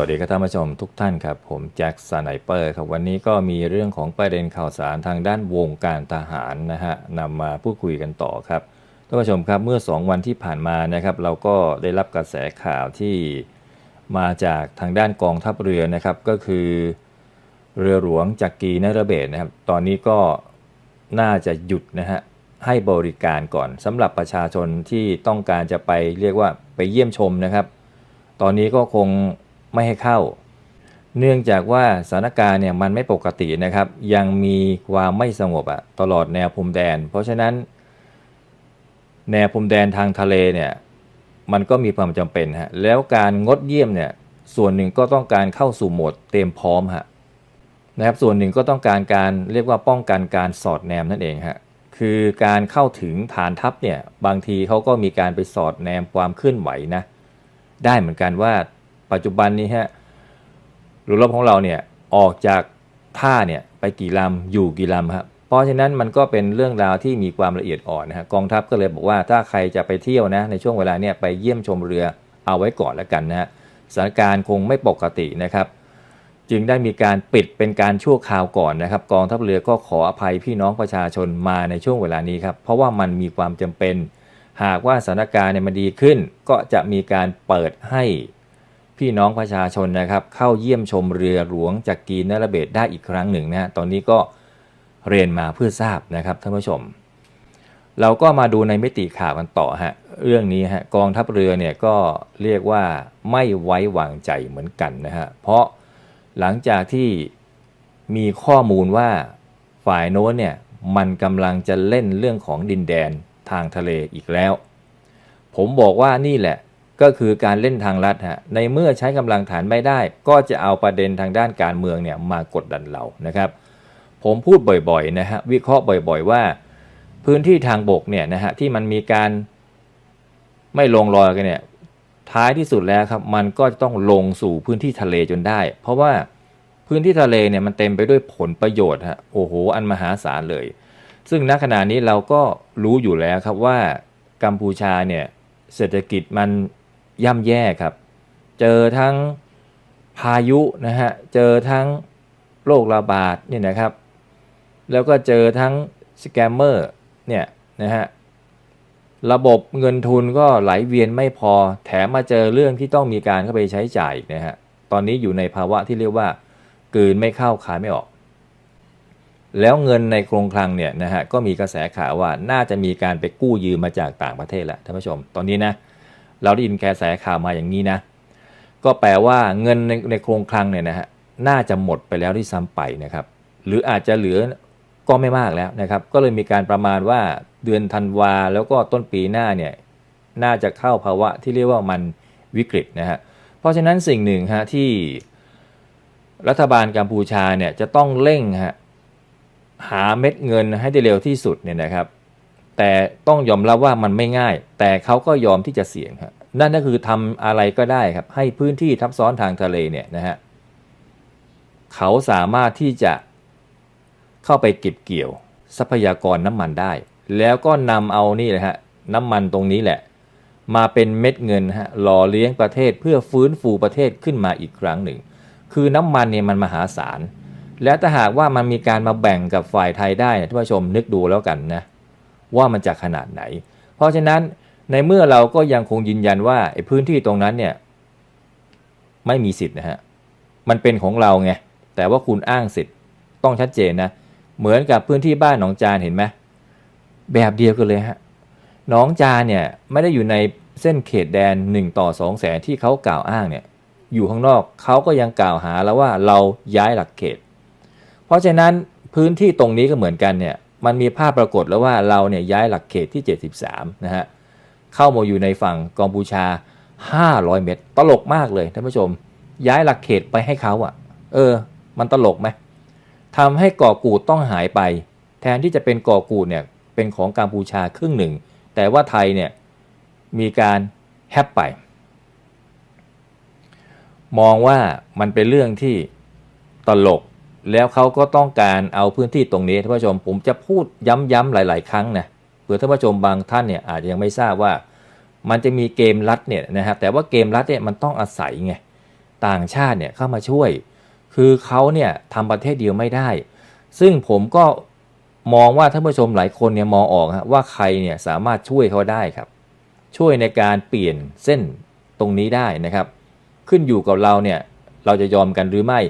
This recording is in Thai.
วัสดีครับท่านผู้ชมทุกท่านครับ ผมแจ็คสไนเปอร์ครับวันนี้ก็มีเรื่องของประเด็นข่าวสารทางด้านวงการทหารนะฮะนำมาพูดคุยกันต่อครับท่านผู้ชมครับเมื่อ 2 วันที่ผ่านมานะครับ เราก็ได้รับกระแสข่าวที่มาจากทางด้านกองทัพเรือนะครับ ก็คือเรือหลวงจักรีนรเบศนะครับ ตอนนี้ก็น่าจะหยุดนะฮะให้บริการก่อนสำหรับประชาชนที่ต้องการจะไปเรียกว่าไปเยี่ยมชมนะครับ ตอนนี้ก็คง ไม่ให้เข้า เนื่องจากว่าสถานการณ์เนี่ยมันไม่ปกตินะครับ ยังมีความไม่สงบอะตลอดแนวพรมแดน เพราะฉะนั้น แนวพรมแดนทางทะเลเนี่ยมันก็มีความจำเป็นฮะแล้วการงดเยี่ยมเนี่ยส่วนหนึ่งก็ต้องการเข้าสู่โหมดเตรียมพร้อมฮะนะครับส่วนหนึ่งก็ต้องการการเรียกว่าป้องกันการสอดแนมนั่นเองฮะคือการเข้าถึงฐานทัพเนี่ยบางทีเขาก็มีการไปสอดแนมความเคลื่อนไหวนะได้เหมือนกันว่า ปัจจุบันนี้ฮะเรือรบของเราเนี่ยออกจากท่าเนี่ยไปกี่ลำอยู่กี่ลำครับเพราะฉะนั้นมันก็เป็นเรื่องราวที่มีความละเอียดอ่อนนะฮะกองทัพก็เลยบอกว่าถ้าใครจะไปเที่ยวนะในช่วงเวลาเนี่ยไปเยี่ยมชมเรือเอาไว้ก่อนแล้วกันนะฮะสถานการณ์คงไม่ปกตินะครับ จึงได้มีการปิดเป็นการชั่วคราวก่อนนะครับ กองทัพเรือก็ขออภัยพี่น้องประชาชนมาในช่วงเวลานี้ครับเพราะว่ามันมีความจำเป็น หากว่าสถานการณ์เนี่ยมันดีขึ้น ก็จะมีการเปิดให้ พี่น้องประชาชนนะครับ เข้าเยี่ยมชมเรือหลวงจากกีนรเบศได้อีกครั้งหนึ่งนะฮะตอนนี้ก็เรียนมาเพื่อทราบนะครับท่านผู้ชม เราก็มาดูในมิติข่าวกันต่อฮะเรื่องนี้ฮะกองทัพเรือเนี่ยก็เรียกว่าไม่ไว้วางใจเหมือนกันนะฮะเพราะหลังจากที่มีข้อมูลว่าฝ่ายโน้นเนี่ยมันกำลังจะเล่นเรื่องของดินแดนทางทะเลอีกแล้ว ผมบอกว่านี่แหละ ก็คือการเล่นทางลัดฮะในเมื่อใช้กำลังฐานไม่ได้ ก็จะเอาประเด็นทางด้านการเมืองเนี่ยมากดดันเรานะครับ ผมพูดบ่อยๆนะฮะวิเคราะห์บ่อย ๆ ว่า พื้นที่ทางบกเนี่ยนะฮะที่มันมีการไม่ลงรอยกันเนี่ยท้ายที่สุดแล้วครับมันก็จะต้องลงสู่พื้นที่ทะเลจนได้ เพราะว่าพื้นที่ทะเลเนี่ยมันเต็มไปด้วยผลประโยชน์ฮะโอ้โหอันมหาศาลเลย ซึ่งณขณะนี้เราก็รู้อยู่แล้วครับว่ากัมพูชาเนี่ยเศรษฐกิจมัน ย่ำแย่ครับ เจอทั้งพายุนะฮะ เจอทั้งโรคระบาดเนี่ยนะครับ แล้วก็เจอทั้งสแกมเมอร์เนี่ยนะฮะ ระบบเงินทุนก็ไหลเวียนไม่พอ แถมมาเจอเรื่องที่ต้องมีการเข้าไปใช้จ่ายนะฮะ ตอนนี้อยู่ในภาวะที่เรียกว่า กืนไม่เข้าขายไม่ออก แล้วเงินในโครงคลังเนี่ยนะฮะก็มีกระแสข่าวว่าน่าจะมีการไปกู้ยืมมาจากต่างประเทศแหละท่านผู้ชม ตอนนี้นะ เราได้ยินกระแสข่าวมาอย่างนี้นะ ก็แปลว่าเงินในในโครงคลังเนี่ยนะฮะน่าจะหมดไปแล้วที่ซ้ำไปนะครับ หรืออาจจะเหลือก็ไม่มากแล้วนะครับ ก็เลยมีการประมาณว่าเดือนธันวาแล้วก็ต้นปีหน้าเนี่ยน่าจะเข้าภาวะที่เรียกว่ามันวิกฤตนะฮะเพราะฉะนั้นสิ่งหนึ่งฮะที่รัฐบาลกัมพูชาเนี่ยจะต้องเร่งฮะหาเม็ดเงินให้ได้เร็วที่สุดเนี่ยนะครับ แต่ต้องยอมรับว่ามันไม่ง่าย แต่เขาก็ยอมที่จะเสี่ยงครับนั่นก็คือทำอะไรก็ได้ครับ ให้พื้นที่ทับซ้อนทางทะเลเนี่ยนะฮะเขาสามารถที่จะเข้าไปเก็บเกี่ยว ทรัพยากรน้ำมันได้ แล้วก็นำเอานี่เลยฮะน้ำมันตรงนี้แหละ มาเป็นเม็ดเงินฮะหล่อเลี้ยงประเทศเพื่อฟื้นฟูประเทศขึ้นมาอีกครั้งหนึ่ง คือน้ำมันเนี่ยมันมหาศาลและถ้าหากว่ามันมีการมาแบ่งกับฝ่ายไทยได้ท่านผู้ชมนึกดูแล้วกันนะ ว่ามันจะขนาดไหน เพราะฉะนั้นในเมื่อเราก็ยังคงยืนยันว่าไอ้พื้นที่ตรงนั้นเนี่ยไม่มีสิทธิ์นะฮะ มันเป็นของเราไง แต่ว่าคุณอ้างสิทธิ์ต้องชัดเจนนะ เหมือนกับพื้นที่บ้านหนองจานเห็นไหมแบบเดียวกันเลยฮะ หนองจานเนี่ยไม่ได้อยู่ในเส้นเขตแดน 1 ต่อ2แสนที่เขากล่าวอ้างเนี่ย อยู่ข้างนอกเขาก็ยังกล่าวหาแล้วว่าเราย้ายหลักเขต เพราะฉะนั้นพื้นที่ตรงนี้ก็เหมือนกันเนี่ย มันมีภาพปรากฏแล้วว่าเราเนี่ยย้ายหลักเขตที่ 73 นะฮะ เข้ามาอยู่ในฝั่งกัมพูชา 500 เมตร ตลกมากเลยท่านผู้ชม ย้ายหลักเขตไปให้เขาอะ่ะ เออ มันตลกไหมทำให้กาะกูดต้องหายไป แทนที่จะเป็นกาะกูดเนี่ยเป็นของกัมพูชาครึ่งหนึ่ง แต่ว่าไทยเนี่ยมีการแฮปไป มองว่ามันเป็นเรื่องที่ตลก แล้วเขาก็ต้องการเอาพื้นที่ตรงนี้ท่านผู้ชมผมจะพูดย้ำๆหลาย ๆ ครั้งนะเผื่อท่านผู้ชมบางท่านเนี่ยอาจจะยังไม่ทราบว่า มันจะมีเกมลัดเนี่ยนะฮะแต่ว่าเกมลัดเนี่ยมันต้องอาศัยไงต่างชาติเนี่ยเข้ามาช่วย คือเขาเนี่ยทำประเทศเดียวไม่ได้ ซึ่งผมก็มองว่าท่านผู้ชมหลายคนเนี่ยมองออกว่าใครเนี่ยสามารถช่วยเขาได้ครับ ช่วยในการเปลี่ยนเส้นตรงนี้ได้นะครับ ขึ้นอยู่กับเราเนี่ยเราจะยอมกันหรือไม่